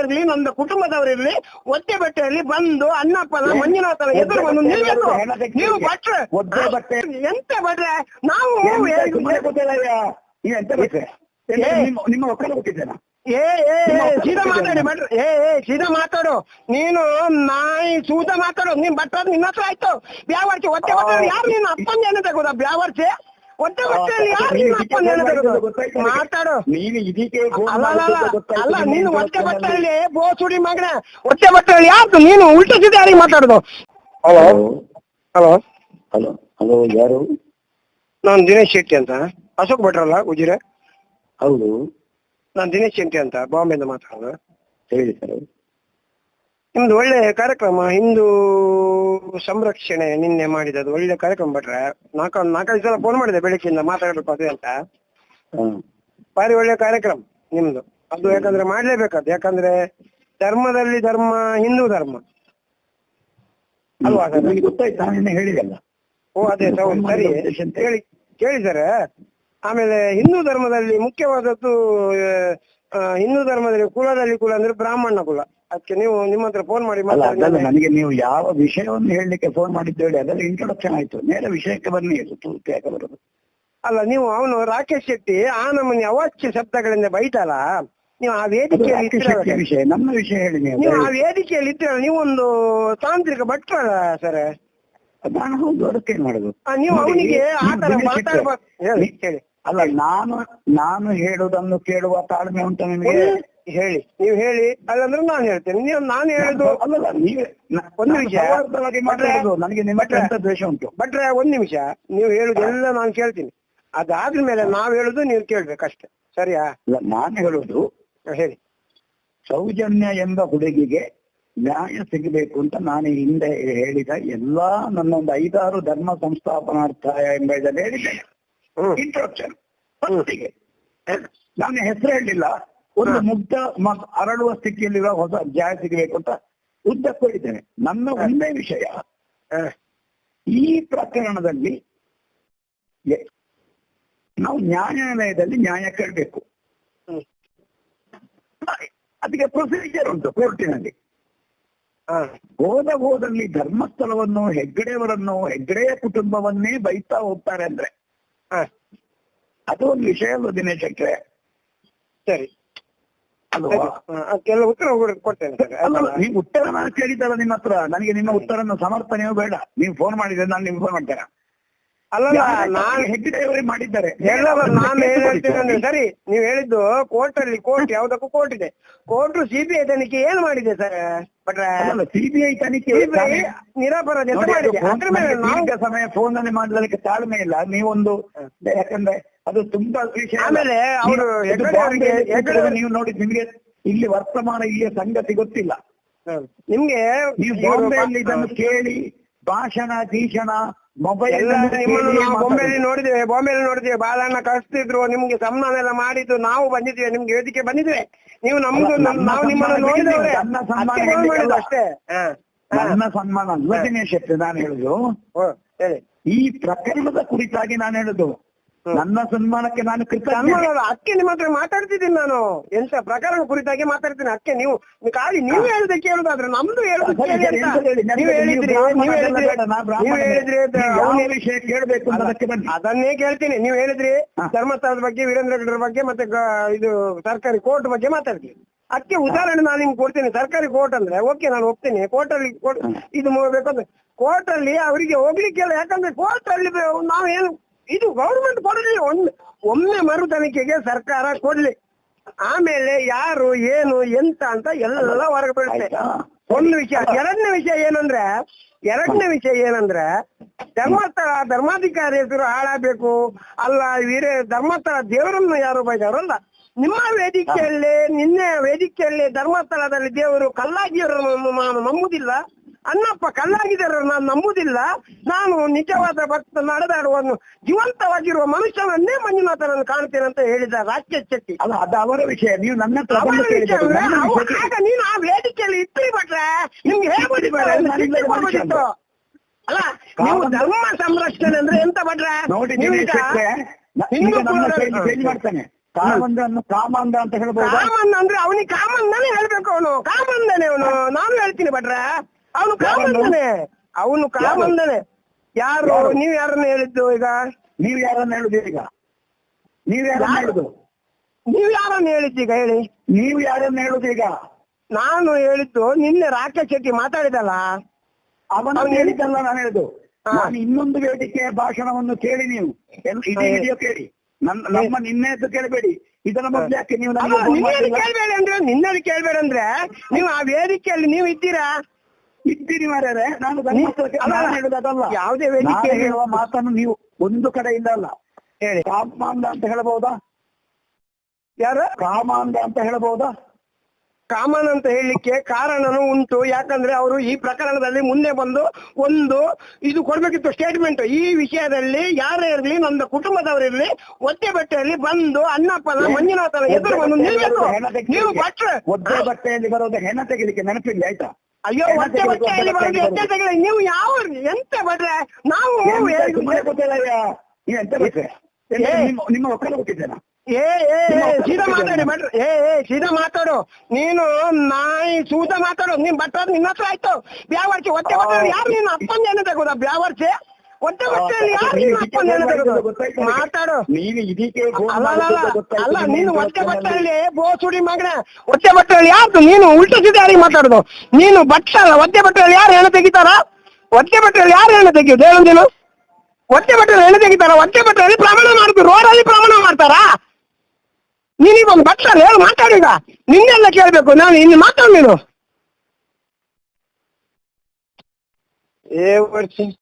ಇರ್ಲಿ ನನ್ನ ಕುಟುಂಬದವರಿರ್ಲಿ ಒದ್ದೆ ಬಟ್ಟೆಯಲ್ಲಿ ಬಂದು ಅಣ್ಣಪ್ಪನ ಮಂಜುನಾಥನ ಎದುರು ಬಂದು ನಿಲ್ಬೇಕು ನೀವು ಭಟ್ರೆ. ಬಟ್ಟೆ. ಎಂತ ಭಟ್ರೆ? ನಾವು. ನಿಮ್ಮ ಒಕ್ಕಲು ಏ ಏ ಏ, ಸೀದಾ ಮಾತಾಡಿ ಭಟ್ರೆ. ಏ ಏ ಸೀದಾ ಮಾತಾಡು. ನೀನು ನಾಯಿ ಸೂದ ಮಾತಾಡು. ನೀನ್ ಭಟ್ರ ನಿನ್ನ ಹತ್ರ ಆಯ್ತು. ಬ್ಯಾವರ್ಚೆ ಒತ್ತೆ ಯಾರು ನೀನು? ಅಪ್ಪನ ಏನು ತೆಗೋದ ಬ್ಯಾವರ್ಚೆ? ಏನು ತೆಗೋದು ಮಾತಾಡು. ನೀನು ಇದಕ್ಕೆ ಅಲ್ಲ ನೀನು ಒತ್ತೆ ಬಟ್ಟೆಯಲ್ಲಿ ಬೋಸುಡಿ ಮಗನ. ಒತ್ತೆ ಬಟ್ಟೆಯಲ್ಲಿ ಯಾರು ನೀನು ಉಲ್ಟ ಜೊತೆ ಯಾರಿಗೆ ಮಾತಾಡುದು? ಹಲೋ? ಹಲೋ? ಹಲೋ ಹಲೋ ಯಾರು? ನಾನು ದಿನೇಶ್ ಶೆಟ್ಟಿ ಅಂತ. ಅಶೋಕ್ ಭಟ್ರಲ್ಲ ಉಜಿರೆ? ಹೌದು. ನಾನು ದಿನೇಶ್ ಶೆಟ್ಟಿ ಅಂತ ಬಾಂಬೆಯಿಂದ ಮಾತಾಡೋದು. ಹೇಳಿ ಸರ್. ನಿಮ್ದು ಒಳ್ಳೆ ಕಾರ್ಯಕ್ರಮ ಹಿಂದೂ ಸಂರಕ್ಷಣೆ ನಿನ್ನೆ ಮಾಡಿದದು ಒಳ್ಳೆ ಕಾರ್ಯಕ್ರಮ ಭಟ್ರೆ. ನಾಲ್ಕು ನಾಲ್ಕೈದು ಸಲ ಫೋನ್ ಮಾಡಿದೆ ಬೆಳಿಗ್ಗೆಯಿಂದ ಮಾತಾಡಬೇಕು ಅದು ಅಂತ. ಭಾರಿ ಒಳ್ಳೆ ಕಾರ್ಯಕ್ರಮ ನಿಮ್ದು. ಅದು ಯಾಕಂದ್ರೆ ಮಾಡ್ಲೇಬೇಕದು. ಯಾಕಂದ್ರೆ ಧರ್ಮದಲ್ಲಿ ಧರ್ಮ ಹಿಂದೂ ಧರ್ಮ. ಅಲ್ವಾ ಗೊತ್ತಾಯ್ತು? ಹೇಳಿದಲ್ಲ. ಓ ಅದೇ ಸರಿ. ಹೇಳಿ ಕೇಳಿ ಸರ್ ಆಮೇಲೆ ಹಿಂದೂ ಧರ್ಮದಲ್ಲಿ ಮುಖ್ಯವಾದದ್ದು ಹಿಂದೂ ಧರ್ಮದಲ್ಲಿ ಕುಲದಲ್ಲಿ ಕುಲ ಅಂದ್ರೆ ಬ್ರಾಹ್ಮಣ ಕುಲ. ಅದಕ್ಕೆ ನೀವು ನಿಮ್ಮ ಹತ್ರ ಫೋನ್ ಮಾಡಿ ಅಲ್ಲ ಅದಲ್ಲ ನನಗೆ ನೀವು ಯಾವ ವಿಷಯವನ್ನು ಹೇಳಲಿಕ್ಕೆ ಫೋನ್ ಮಾಡಿದ್ದು ಹೇಳಿ ಅದೆಲ್ಲ ಇಂಟ್ರೊಡಕ್ಷನ್ ಆಯ್ತು. ನೇರ ವಿಷಯಕ್ಕೆ ಬನ್ನಿ ಅಂತ ಯಾಕೆ ಬರೋದು? ಅಲ್ಲ ನೀವು ಅವನು ರಾಕೇಶ್ ಶೆಟ್ಟಿ ಆ ನಮ್ಮನ್ನ ಅವಾಚ್ಯ ಶಬ್ದಗಳಿಂದ ಬೈತಲ್ಲ? ನೀವು ಆ ವೇದಿಕೆ ವೇದಿಕೆಯಲ್ಲಿ. ವಿಷಯ ನಮ್ಮ ವಿಷಯ ಹೇಳಿ ನೀವು. ಆ ವೇದಿಕೆಯಲ್ಲಿ ಇದ್ದೀರಲ್ಲ ನೀವೊಂದು ತಾಂತ್ರಿಕ ಭಟ್ರಲ್ಲ ಸರ್. ನಾನು ಹೌದು ಅದಕ್ಕೇನ್ ಮಾಡುದು? ನೀವು ಅವನಿಗೆ ಆ ತರ ಮಾತಾಡ್ಬಾರ್ದು. ಹೇಳಿ ಹೇಳಿ. ಅಲ್ಲ ನಾನು ನಾನು ಹೇಳುವುದನ್ನು ಕೇಳುವ ತಾಳ್ಮೆ ಉಂಟು ನಿಮಗೆ? ಹೇಳಿ. ನೀವು ಹೇಳಿ ಅಲ್ಲಂದ್ರೆ ನಾನು ಹೇಳ್ತೇನೆ. ನೀವು ನಾನು ಹೇಳುದು ಅಲ್ಲಲ್ಲ ನೀವೇ ಒಂದು ನಿಮಿಷ. ನನಗೆ ನಿಮ್ಮ ದ್ವೇಷ ಉಂಟು? ಬಟ್ರೆ ಒಂದ್ ನಿಮಿಷ. ನೀವು ಹೇಳುದು ಎಲ್ಲ ನಾನು ಕೇಳ್ತೀನಿ. ಅದಾದ್ಮೇಲೆ ನಾವ್ ಹೇಳುದು ನೀವು ಕೇಳ್ಬೇಕಷ್ಟೇ. ಸರಿಯಾ? ಅಲ್ಲ ನಾನು ಹೇಳುದು ಹೇಳಿ. ಸೌಜನ್ಯ ಎಂಬ ಹುಡುಗಿಗೆ ನ್ಯಾಯ ಸಿಗಬೇಕು ಅಂತ ನಾನು ಹಿಂದೆ ಹೇಳಿದ ಎಲ್ಲಾ ನನ್ನೊಂದು ಐದಾರು ಧರ್ಮ ಸಂಸ್ಥಾಪನಾರ್ಥ ಎಂಬ ಇದನ್ನು ಹೇಳಿದ್ದೇನೆ. ಇಂಟ್ರೊಡಕ್ಷನ್ ಫಸ್ಟಿಗೆ ನಾನು ಹೆಸರು ಹೇಳಲಿಲ್ಲ ಒಂದು ಮುಗ್ಧ ಅರಳುವ ಸ್ಥಿತಿಯಲ್ಲಿರುವ ಹೊಸ ಜಾಯ ಸಿಗಬೇಕು ಅಂತ ಉದ್ದಕ್ಕೂ ಇದ್ದೇನೆ ನನ್ನ ಒಂದೇ ವಿಷಯ. ಈ ಪ್ರಕರಣದಲ್ಲಿ ನಾವು ನ್ಯಾಯಾಲಯದಲ್ಲಿ ನ್ಯಾಯ ಕೇಳಬೇಕು. ಅದಕ್ಕೆ ಪ್ರೊಸೀಜರ್ ಉಂಟು ಕೋರ್ಟಿನಲ್ಲಿ. ಹೋದ ಹೋದಲ್ಲಿ ಧರ್ಮಸ್ಥಳವನ್ನು ಹೆಗ್ಗಡೆಯವರನ್ನು ಹೆಗ್ಗಡೆಯ ಕುಟುಂಬವನ್ನೇ ಬೈತಾ ಹೋಗ್ತಾರೆ ಅಂದ್ರೆ. ಅದು ಒಂದು ವಿಷಯ ಅಲ್ವ ದಿನೇಶ್ ಶೆಟ್ರೆ ಸರಿ. ಅದಕ್ಕೆಲ್ಲ ಉತ್ತರ ಕೊಡ್- ಕೊಡ್ತೇನೆ ನೀವು ಉತ್ತರ ನಾನು ಕೇಳಿದ್ದಲ್ಲ ನಿಮ್ಮ ಹತ್ರ. ನನಗೆ ನಿಮ್ಮ ಉತ್ತರನ ಸಮರ್ಥನೆ ಬೇಡ. ನೀವು ಫೋನ್ ಮಾಡಿದ್ರೆ ನಾನು ನಿಮ್ಗೆ ಫೋನ್ ಮಾಡ್ತೇನೆ. ಅಲ್ಲ ನಾನು ಹೆಗ್ಗಡೆಯವರೇ ಮಾಡಿದ್ದಾರೆ. ನಾನು ಏನ್ ಹೇಳ್ತೀನಿ ಸರಿ ನೀವು ಹೇಳಿದ್ದು ಕೋರ್ಟ್ ಅಲ್ಲಿ ಕೋರ್ಟ್ ಯಾವ್ದಕ್ಕೂ ಕೋರ್ಟ್ ಇದೆ. ಕೋರ್ಟ್ ಸಿಬಿಐ ತನಿಖೆ ಏನ್ ಮಾಡಿದೆ ಸರ್? ಸಿಬಿಐ ತನಿಖೆ ನಿರಾಪರಾಧ ಸಮಯ ಫೋನ್ ಅಲ್ಲಿ ಮಾಡಲಿಕ್ಕೆ ತಾಳ್ಮೆ ಇಲ್ಲ. ನೀವೊಂದು ಯಾಕಂದ್ರೆ ಅದು ತುಂಬಾ ವಿಷಯ ಆಮೇಲೆ ಅವರು ನೀವು- ನೋಡಿ ನಿಮ್ಗೆ ಇಲ್ಲಿ ವರ್ತಮಾನ ಇಲ್ಲಿಯ ಸಂಗತಿ ಗೊತ್ತಿಲ್ಲ. ನಿಮ್ಗೆ ನೀವು ಬಾಂಬೆಯಲ್ಲಿ ಇದನ್ನು ಕೇಳಿ ಭಾಷಣ ಗೀಷಣ ಬೊಂಬೆಯಲ್ಲಿ ನೋಡಿದ್ದೇವೆ ಬಾಂಬೆಲಿ ನೋಡಿದ್ದೇವೆ ಬಾಲಣ್ಣ ಕಳಿಸ್ತಿದ್ರು ನಿಮ್ಗೆ ಸನ್ಮಾನ ಎಲ್ಲ ಮಾಡಿದ್ದು ನಾವು ಬಂದಿದ್ದೇವೆ ನಿಮ್ಗೆ ವೇದಿಕೆ ಬಂದಿದ್ವಿ ನೀವು ನಮ್ದು ಅಲ್ಲ, ನಾವು ನಿಮ್ಮನ್ನು ಹೇಳಿದ್ದಲ್ಲ. ಅಷ್ಟೇ. ನನ್ನ ಸನ್ಮಾನ ಅಲ್ವ ದಿನೇಶ್ ನಾನು ಹೇಳುದು. ಈ ಪ್ರಕರಣದ ಕುರಿತಾಗಿ ನಾನು ಹೇಳುದು. ನನ್ನ ಸನ್ಮಾನಕ್ಕೆ ನಾನು ಅಕ್ಕೆ ನಿಮ್ಮ ಹತ್ರ ಮಾತಾಡ್ತಿದ್ದೀನಿ ನಾನು. ಎಂತ ಪ್ರಕರಣ ಕುರಿತಾಗಿ ಮಾತಾಡ್ತೀನಿ ಅದಕ್ಕೆ ನೀವು ನೀವು ಖಾಲಿ ನೀವು ಹೇಳಿದ ಕೇಳುದಾದ್ರೆ ನಮ್ದು ಹೇಳುದು ನೀವು ಹೇಳಿದ್ರಿ ನೀವು ಹೇಳಿದ್ರಿ ವಿಷಯ ಕೇಳಬೇಕು ಅದನ್ನೇ ಕೇಳ್ತೀನಿ. ನೀವು ಹೇಳಿದ್ರಿ. ಧರ್ಮಸ್ಥಳದ ಬಗ್ಗೆ ವೀರೇಂದ್ರ ಹೆಗ್ಗಡೆ ಬಗ್ಗೆ ಮತ್ತೆ ಇದು ಸರ್ಕಾರಿ ಕೋರ್ಟ್ ಬಗ್ಗೆ ಮಾತಾಡ್ತೀನಿ. ಅದಕ್ಕೆ ಉದಾಹರಣೆ ನಾನು ನಿಮ್ಗೆ ಕೊಡ್ತೀನಿ. ಸರ್ಕಾರಿ ಕೋರ್ಟ್ ಅಂದ್ರೆ ಓಕೆ ನಾನು ಹೋಗ್ತೀನಿ. ಕೋರ್ಟ್ ಅಲ್ಲಿ ಇದು ಇದು ಬೇಕಂದ್ರೆ ಕೋರ್ಟ್ ಅಲ್ಲಿ ಅವರಿಗೆ ಹೋಗ್ಲಿಕ್ಕೆ ಇಲ್ಲ ಯಾಕಂದ್ರೆ ಕೋರ್ಟ್ ಅಲ್ಲಿ ನಾವು ನಾವೇನು ಇದು ಗೌರ್ಮೆಂಟ್ ಕೊಡಲಿ ಒಮ್ಮೆ ಒಮ್ಮೆ ಮರು ತನಿಖೆಗೆ ಸರ್ಕಾರ ಕೊಡ್ಲಿ. ಆಮೇಲೆ ಯಾರು ಏನು ಎಂತ ಅಂತ ಎಲ್ಲ ಹೊರಗೆ ಬೀಳುತ್ತೆ. ಒಂದು ವಿಷಯ ಎರಡನೇ ವಿಷಯ ಏನಂದ್ರೆ ಎರಡನೇ ವಿಷಯ ಏನಂದ್ರೆ ಧರ್ಮಸ್ಥಳ ಧರ್ಮಾಧಿಕಾರಿ ಹೆಸರು ಹಾಳಾಗಬೇಕು. ಅಲ್ಲ ವೀರೇ ಧರ್ಮಸ್ಥಳ ದೇವರನ್ನು ಯಾರು ಬೈದವರಲ್ಲ ನಿಮ್ಮ ವೇದಿಕೆಯಲ್ಲಿ ನಿನ್ನೆ ವೇದಿಕೆಯಲ್ಲಿ ಧರ್ಮಸ್ಥಳದಲ್ಲಿ ದೇವರು ಕಲ್ಲಾಗಿಯವರನ್ನು ನಾನು ನಂಬುದಿಲ್ಲ. ಅನ್ನಪ್ಪ ಕಲ್ಲಾಗಿದ್ದಾರೆ ನಾನು ನಂಬುದಿಲ್ಲ. ನಾನು ನಿಜವಾದ ಭಕ್ತ ನಡೆದಾಡುವನು ಜೀವಂತವಾಗಿರುವ ಮನುಷ್ಯನನ್ನೇ ಮಂಜುನಾಥನನ್ನು ಕಾಣ್ತೇನೆ ಅಂತ ಹೇಳಿದ ರಾಕೇಶ್ ಶೆಟ್ಟಿ. ಅಲ್ಲ ಅದು ಅವರ ವಿಷಯ ನೀವು ನನ್ನ ಆಗ ನೀನು ಆ ವೇದಿಕೆಯಲ್ಲಿ ಇಟ್ಟಿ ಬಿಟ್ರೆ ನಿಮ್ಗೆ ಹೇಳ್ಬೋದಿತ್ತು ಅಲ್ಲ ನೀವು ಧರ್ಮ ಸಂರಕ್ಷಣೆ ಅಂದ್ರೆ ಎಂತ ಭಟ್ರೆ ನೋಡಿ ಮಾಡ್ತಾನೆ. ಕಾಮಂದನ್ನು ಕಾಮಂದ ಅಂತ ಹೇಳ್ಬೋದು? ಕಾಮಂದ ಅಂದ್ರೆ ಅವನಿಗೆ ಕಾಮಂದನೇ ಹೇಳ್ಬೇಕು ಅವನು. ಕಾಮಂದನೇ ಅವನು. ನಾನು ಹೇಳ್ತೀನಿ ಭಟ್ರೆ ಅವನು? ಕಾಮಂದನೆ ಅವನು ಕಾಮಂದನೆ ಯಾರು? ನೀವ್ ಯಾರನ್ನ ಹೇಳಿದ್ದು ಈಗ? ನೀವ್ ಯಾರನ್ನ ಹೇಳುದು ಈಗ? ನೀವ್ ಯಾರನ್ನ ಯಾರು? ಹೇಳುದು ನೀವ್ ಯಾರನ್ನ ಹೇಳಿದ್ದು ಈಗ ಹೇಳಿ? ನೀವ್ ಯಾರನ್ನ ಹೇಳುದು ಈಗ? ನಾನು ಹೇಳಿದ್ದು ನಿನ್ನೆ ರಾಕೇಶ್ ಶೆಟ್ಟಿ ಮಾತಾಡಿದಲ್ಲ? ಅವನ ಹೇಳಿದ್ದಲ್ಲ ನಾನು ಹೇಳುದು. ನಾನು ಇನ್ನೊಂದು ವೇದಿಕೆಯ ಭಾಷಣವನ್ನು ಕೇಳಿ ನೀವು. ವಿಡಿಯೋ ಕೇಳಿ. ನನ್ನ ನಮ್ಮ ನಿನ್ನೆದ್ದು ಕೇಳಬೇಡಿ. ಇದರ ಮೊದಲು ಯಾಕೆ ನೀವು? ಕೇಳ್ಬೇಡ ಅಂದ್ರೆ ನಿನ್ನೆ ಕೇಳಬೇಡಿ ಅಂದ್ರೆ ನೀವು ಆ ವೇದಿಕೆಯಲ್ಲಿ ನೀವು ಇದ್ದೀರಾ? ಇದ್ದೀರಿ ಮಾರ್ಯಾರೆ ನಾನು ಹೇಳುದಲ್ಲ ಯಾವುದೇ ವೇದಿಕೆ ಹೇಳುವ ಮಾತನ್ನು ನೀವು ಒಂದು ಕಡೆಯಿಂದ ಅಲ್ಲ. ಹೇಳಿ. ಕಾಮಾಂಧ ಅಂತ ಹೇಳಬಹುದಾ? ಯಾರ? ಕಾಮಾಂಧ ಅಂತ ಹೇಳಬಹುದಾ? ಕಾಮನ್ ಅಂತ ಹೇಳಲಿಕ್ಕೆ ಕಾರಣನೂ ಉಂಟು. ಯಾಕಂದ್ರೆ ಅವರು ಈ ಪ್ರಕರಣದಲ್ಲಿ ಮುಂದೆ ಬಂದು ಒಂದು ಇದು ಕೊಡ್ಬೇಕಿತ್ತು ಸ್ಟೇಟ್ಮೆಂಟ್ ಈ ವಿಷಯದಲ್ಲಿ ಯಾರೇ ಇರಲಿ ನನ್ನ ಕುಟುಂಬದವರಿರ್ಲಿ ಒದ್ದೆ ಬಟ್ಟೆಯಲ್ಲಿ ಬಂದು ಅಣ್ಣಪ್ಪನ ಮಂಜುನಾಥನ ಎದುರು ಬಂದು ನಿಲ್ಲಬೇಕು ನೀವು ಭಟ್ರೆ ಒದ್ದೆ ಬಟ್ಟೆಯಲ್ಲಿ ಬರೋದು ಹೆಣ ತೆಗಿಲಿಕ್ಕೆ ನೆನಪಿಲ್ಲ ಆಯ್ತಾ? ಅಯ್ಯೋ ಹೊಟ್ಟೆ ಒದ್ದೆ ಬರೋದು ಬಟ್ಟೆಯಲ್ಲಿ ನೀವು ಯಾವ ಎಂತ ಬಡ್ರೆ ನಾವು ಎಂತ ಏ. ನಿಮ್ಮ ಒಕ್ಕಲು ಗೊತ್ತಿದ್ದೇನಾ ಏ ಏ ಸೀದಾ ಮಾತಾಡಿ ಬಡ್ರಿ ಏ ಏ ಸೀದಾ ಮಾತಾಡು. ನೀನು ನಾಯಿ ಸೂದ ಮಾತಾಡು. ನೀನ್ ಭಟ್ರ ನಿನ್ನ ಹತ್ರ ಆಯ್ತು. ಬ್ಯಾವರ್ಚಿ ಒತ್ತೆ ಒತ್ತೆ ಯಾರು ನೀನು ಅಪ್ಪನ ಏನ ತೆಗೋದ ಬ್ಯಾವರ್ಚಿ? ಒತ್ತೆ ಬಟ್ಟೆಯಲ್ಲಿ ಯಾರು ನೀನು ಮಾತಾಡು. ಇದಕ್ಕೆ ಅಲ್ಲ ನೀನು ಹೇಳ್ತಾನೆ ಬಟ್ಟೆಯಲ್ಲಿ ಬೋಸುಡಿ ಮಗನ ಬಟ್ಟೆಯಲ್ಲಿ ಯಾರು ನೀನು ಉಲ್ಟ ಸಿದ್ಧ ಯಾರಿಗೆ ಮಾತಾಡುದು. ನೀನು ಬಟ್ಟೆ ಅಲ್ಲ ಒತ್ತೆ ಬಟ್ಟೆಯಲ್ಲಿ ಯಾರು ಹೆಣ್ಣು ತೆಗಿತಾರ? ಒಟ್ಟೆ ಬಟ್ಟೆಯಲ್ಲಿ ಯಾರು ಹೆಣ್ಣು ತೆಗಿಯೋದು? ಹೇಳು ನೀನು. ಒತ್ತೆ ಬಟ್ಟೆಯಲ್ಲಿ ಹೆಣ್ಣು ತೆಗಿತಾರ? ಒತ್ತೆ ಬಟ್ಟೆಯಲ್ಲಿ ಪ್ರಮಾಣ ಮಾಡ್ತೀವಿ ರೋಡಲ್ಲಿ ಪ್ರಮಾಣ ಮಾಡ್ತಾರಾ? ನೀನೀಗ ಒಂದು ಅಲ್ಲ ಹೇಳು ಮಾತಾಡು ಈಗ. ನಿನ್ನೆಲ್ಲ ಕೇಳ್ಬೇಕು. ನಾನು ಇನ್ನು ಮಾತಾಡು ನೀನು. ಏ ವರ್ಷ.